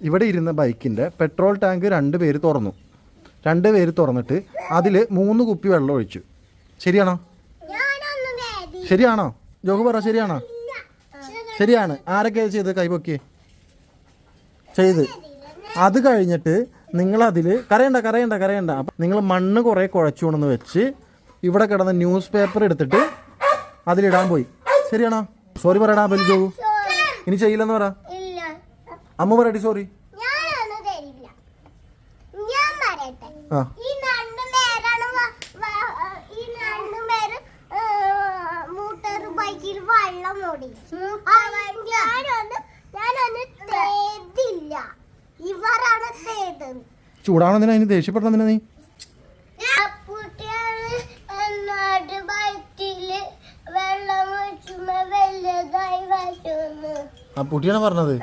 ഇവിടെ ഇരുന്ന ബൈക്കിന്റെ പെട്രോൾ ടാങ്ക് രണ്ട് പേര് തുറന്നു. രണ്ട് പേര് തുറന്നിട്ട് അതിൽ മൂന്ന് കുപ്പി വെള്ളം ഒഴിച്ചു. ശരിയാണോ? ശരിയാണോ? ജോഗ് പറ ശരിയാണോ? ശരിയാണ്. ആരൊക്കെ ചെയ്ത്? കൈപൊക്കിയേ ചെയ്ത്. അത് കഴിഞ്ഞിട്ട് നിങ്ങളതിൽ കരയണ്ട കരയണ്ട കരയണ്ട. അപ്പം നിങ്ങൾ മണ്ണ് കുറേ കുഴച്ചു കൊണ്ടെന്ന് വെച്ച് ഇവിടെ കിടന്ന ന്യൂസ് പേപ്പർ എടുത്തിട്ട് അതിലിടാൻ പോയി. ശരിയാണോ? സോറി പറയടാ ബലി ജോഗു ഇനി ചെയ്യില്ലെന്ന് പറ. അമ്മ പറയട്ടെ. സോറി ആ തേതത് ചൂടാവണെന്തിനാ അതിന് ദേഷ്യപ്പെടുന്നതിനാ നീ? ആ കുട്ടിയാണ് പറഞ്ഞത്?